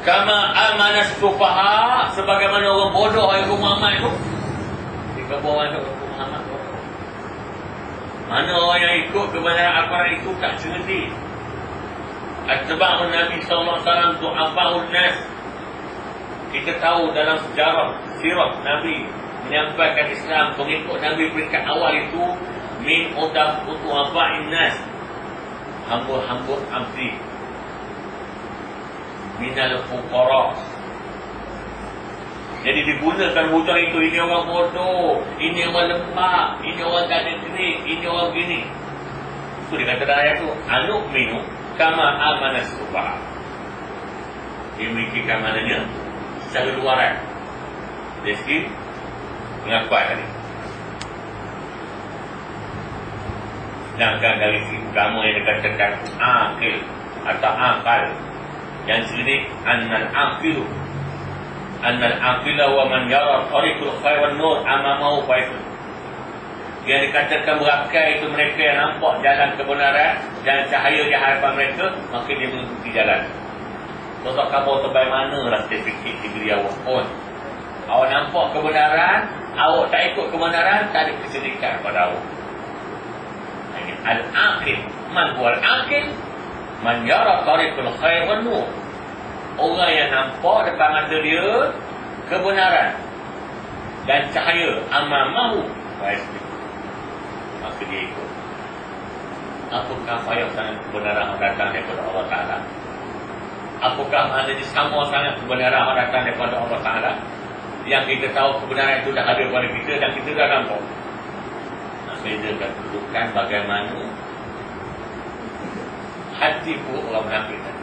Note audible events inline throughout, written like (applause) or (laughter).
Kama amanas sufaha sebagaimana orang bodoh yang Muhammad tu. Jika bawa tu Muhammad tu. Mana orang yang ikut kebenaran Al-Quran itu tak sengerti. Atba'un Nabi SAW du'afa'un nas. Kita tahu dalam sejarah sirah Nabi menyampaikan Islam pengikut Nabi peringkat awal itu min udaf utu'afa'in nas. Hamba-hamba abdi minal fuqara. Jadi digunakan hutang itu ini orang bodoh ini orang lemah ini orang tak ada kredit ini orang gini. Itu dia kata dalam ayat tu anuk minu kama amanas subah dia memikirkan maknanya secara luaran. Dari segi pengakuan tadi. Sedangkan dari segi agama yang dikatakan akil atau akal yang sini annal aqilu annal aqila wa man yara tariqul khair wan nur amamahu faitu yang dikatakan berakal itu mereka yang nampak jalan kebenaran dan cahaya di hadapan mereka maka dia mengikuti jalan. Tuan kamu terbaik mana lah sertifikat diberi awak. Pun Awak nampak kebenaran Awak tak ikut kebenaran Tak ada kesedihan pada awak. Al-Aqil. Man huwa al-Aqil Man yara wa nur. Orang yang nampak depan mata dia kebenaran dan cahaya amamahu maka dia ikut. Apakah payah sangat kebenaran yang datang daripada Allah Ta'ala? Apakah maknanya sama sangat kebenaran yang datang daripada Allah Ta'ala? Yang kita tahu kebenaran itu dah ada pada kita dan kita dah nampak. Bedakan kedudukan bagaimana hati orang munafik tadi.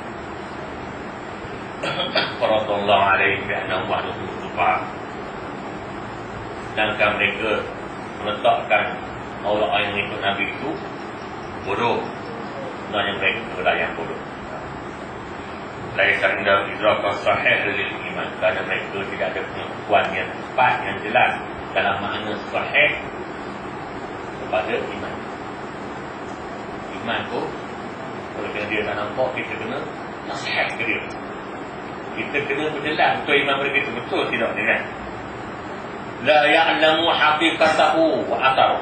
(coughs) Faradallahu alaihi bi'anam wahdu sufa. Sedangkan mereka meletakkan Allah yang ikut Nabi itu bodoh. Sebenarnya mereka adalah yang bodoh. Laisa indah idraka sahih lil iman. Kerana mereka tidak ada pengakuan yang tepat, yang jelas dalam makna sahih kepada iman. Iman tu kalau dia tak nampak, kita kena nasihat ke dia. Kita kena berjelas betul iman mereka itu betul tidak ni kan? La ya'lamu haqiqatahu wa atar.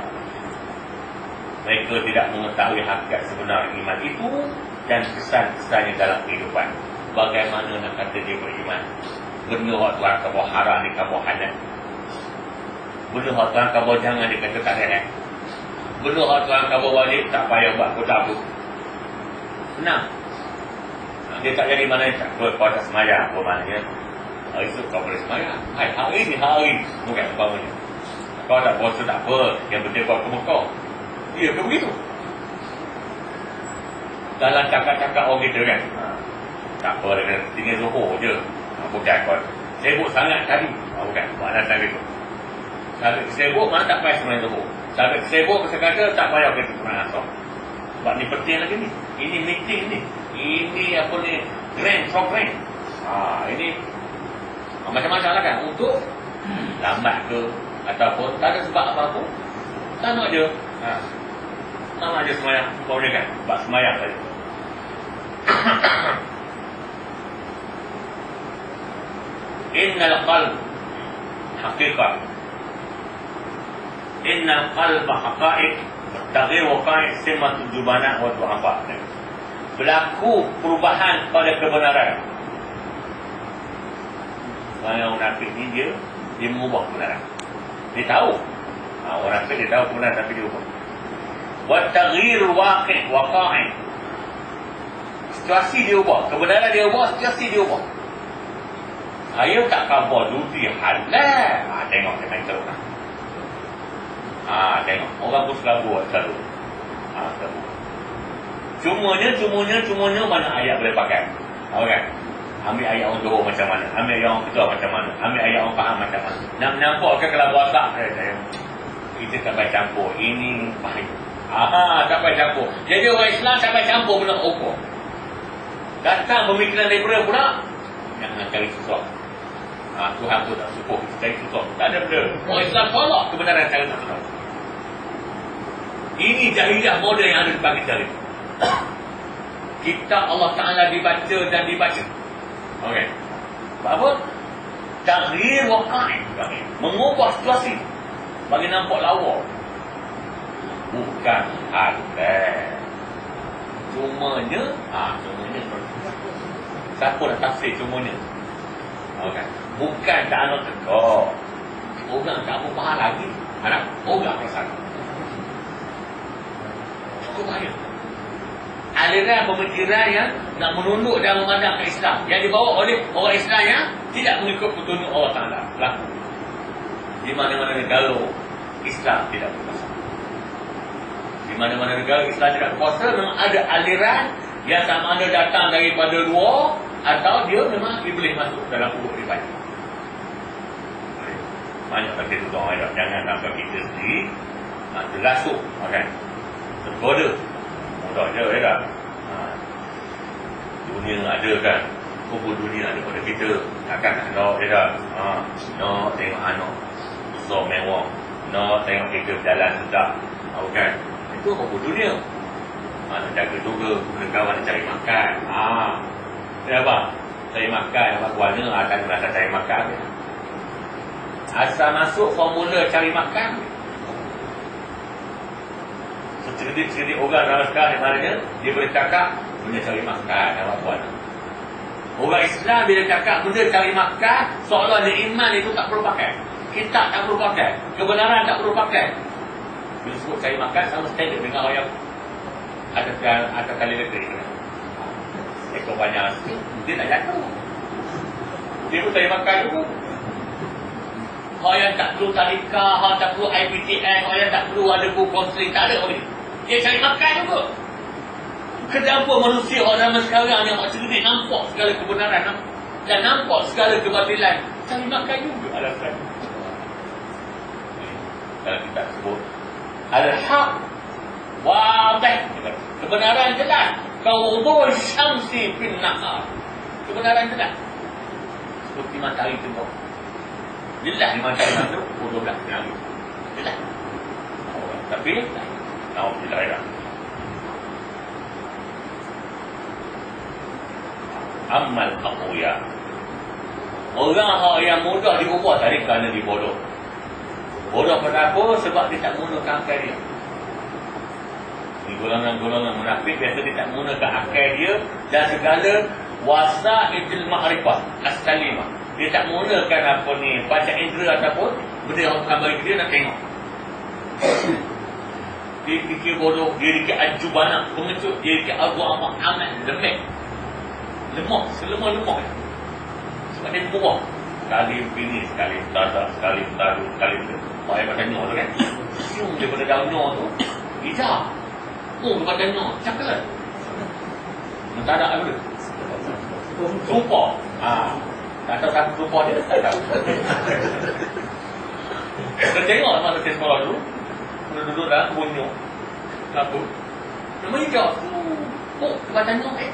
Mereka tidak mengetahui hakikat sebenar iman itu dan kesan-kesannya dalam kehidupan. Bagaimana nak kata dia beriman? Benda waktu Tuhan kamu haram ni kamu halal. Benda waktu Tuhan kamu jangan dikata tak halal. Benda waktu Tuhan kamu wajib tak payah buat kau tak Senang. Dia tak jadi mana tak kau tak semaya apa maknanya? Hari itu kau boleh semaya. Hai, hari ni hari. Bukan umpamanya. Kau tak puasa tak apa. Yang penting kau ke Mekah. Dia ke begitu. Dalam cakap-cakap orang kita kan. Tak apa dengan tinggal zuhur je. Bukan kau. Sibuk sangat tadi. Bukan. Mana itu. Sampai sibuk mana tak payah sebenarnya zuhur. Sibuk kata tak payah kita sebenarnya asal. Sebab ni penting lagi ni. Ini meeting ni. Ini apa ni? Grand program. Ha, ini ha, macam-macam lah kan. Untuk lambat ke ataupun tak ada sebab apa-apa. Tak nak je. Ha. Tak nak je semayang. Kau boleh kan? Sebab semayang tadi. (coughs) Innal qalb haqiqah. Innal qalb haqa'iq Tagir waqai simat jubana wa du'afa. Berlaku perubahan pada kebenaran. Orang munafik ni dia dia mengubah kebenaran. Dia tahu. Ha, orang munafik dia tahu kebenaran tapi dia ubah. Wa taghyir waqi' waqa'i. Situasi dia ubah, kebenaran dia ubah, situasi dia ubah. Ayo tak khabar duti halal. Ha, tengok kita terus. Ha, tengok. Orang pun selalu buat selalu. Ha, selalu. Cumanya, cumanya, cumanya mana ayat boleh pakai. Kan? Ambil ayat orang Johor macam mana. Ambil ayat orang ketua macam mana. Ambil ayat orang faham macam mana. Nak menampakkan kalau bahasa. Eh, saya, kita tak baik campur. Ini bahaya. Aha, tak baik campur. Jadi orang Islam tak baik campur benda ukur. Datang pemikiran daripada pula. Jangan cari sesuatu. Ha, Tuhan tu tak suka kita cari sesuatu. Tak ada benda. Orang Islam tolak kebenaran cara tak tahu. Ini jahiliah model yang ada di pagi kita Kita Allah Ta'ala dibaca dan dibaca. Okey. Apa? Tahrir waqa'i. Mengubah situasi. Bagi nampak lawa. Bukan halal. Cumanya, ah, cumanya. Siapa nak tafsir cumanya? Okay. Bukan tak nak tegak. Orang tak faham lagi. Anak orang perasaan. Aliran pemikiran yang nak menunduk dan memandang ke Islam. Yang dibawa oleh orang Islam yang tidak mengikut petunjuk Allah Ta'ala. Laku. Di mana-mana negara Islam tidak berkuasa. Di mana-mana negara Islam tidak berkuasa, memang ada aliran yang sama ada datang daripada luar atau dia memang boleh masuk dalam urut pribadi. Banyak kata tu orang Arab. Jangan sampai kita sendiri terlasuk. Kan? Tergoda. Mudah je, ya tak? Ha. Dunia ada kan? Kumpul dunia ada pada kita. Takkan nak, ya tak? Ha. Nak tengok anak. Besar mewah. Nak tengok kita berjalan sedap. Ha, kan? Itu kumpul dunia. Ha, nak jaga juga. Kena kawan nak cari makan. Ha. Kenapa? Cari makan. Apa kuala akan merasa cari makan. Asal masuk formula cari makan Secerdik-cerdik orang dalam sekarang Maknanya dia boleh cakap Benda cari makan Apa buat Orang Islam bila cakap benda cari makan dia iman itu tak perlu pakai. Kitab tak perlu pakai. Kebenaran tak perlu pakai. Bila sebut cari makan Sama standard dengan orang. Yang Ada, ada kali lebih. Ekor banyak. Dia tak jatuh. Dia pun cari makan juga. Orang yang tak perlu tarikah, orang tak perlu IPTN, orang yang tak perlu ada buku konseling, tak ada. Orang Dia cari makan juga. Kenapa manusia orang zaman sekarang yang cerdik nampak segala kebenaran dan nampak segala kebatilan? Cari makan juga alasan. Kalau kita sebut Al-Haq Wadih Kebenaran jelas. Kawudul syamsi bin nahar. Kebenaran jelas. Seperti matahari tengok Jelas lima tahun itu Bodoh belas hari Jelas. Tapi Tahu tidak Amal akuya Orang yang mudah diubah tadi kerana dibodoh. Bodoh apa? Sebab dia tak menggunakan akal dia. Ini golongan-golongan munafik Biasa dia tak menggunakan akal dia Dan segala Wasa idil ma'rifah As-salimah dia tak menggunakan apa ni baca indera ataupun benda yang Tuhan bagi dia nak tengok. Dia fikir bodoh dia fikir ajubana pengecut dia fikir abu amat amat lemah lemah selemah-lemah sebab dia buah sekali bini sekali tada sekali tadu sekali orang yang macam tu kan siung daripada daun nyor tu hijau oh daripada cakap tak ada apa Sumpah. Ah, tak tahu satu rupa dia, tak tahu. Kita tengok masa kita sekolah dulu. Kita duduk dalam kebun Kenapa? Nama hijau. Oh, tempat tanya. Eh,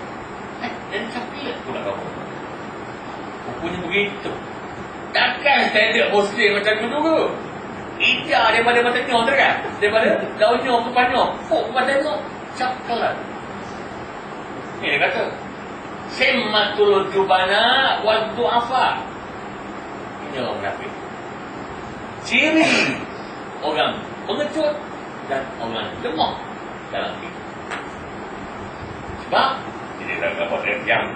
eh, lah. Aku nak kamu. Rupanya begitu. Takkan standard muslim macam tu juga. Hijau daripada mata nyok tu kan? Daripada daun nyok ke panyok. Oh, tempat tanya. Cakap Ini dia kata, Simmatul jubana wa du'afa. Ini orang munafik. Ciri orang pengecut dan orang lemah dalam hidup. Sebab ini adalah kabar yang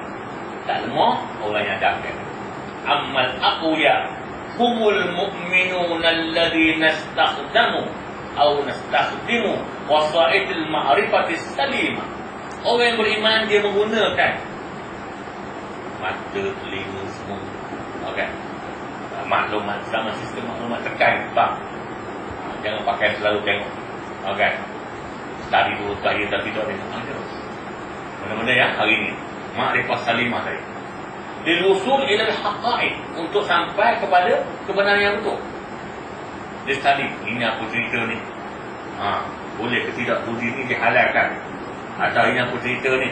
tak lemah orang yang dakar. Amal aqwiya humul mu'minun alladhi nastakhdamu atau nastakhdimu wasa'idil ma'rifati salimah. Orang yang beriman dia menggunakan mata, telinga semua okay. uh, maklumat sama sistem maklumat tekan tak uh, jangan pakai selalu tengok okay. tadi dulu tadi tapi tak ada mana-mana ya hari ini makrifah salimah tadi dilusul ilal haqa'i untuk sampai kepada kebenaran yang betul dia tadi ini aku cerita ni ha, boleh ke tidak budi ni dihalalkan atau ini aku cerita ni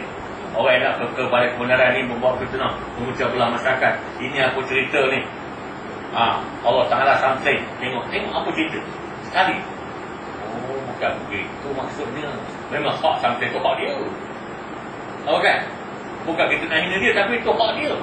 Orang nak ke pada kebenaran ni membawa fitnah, memecah belah masyarakat. Ini aku cerita ni. Ha, Allah Taala sampai tengok tengok apa cerita. Sekali. Oh, bukan begitu maksudnya. Memang hak sampai tu hak dia. Kan? Bukan kita nak hina dia tapi itu hak dia.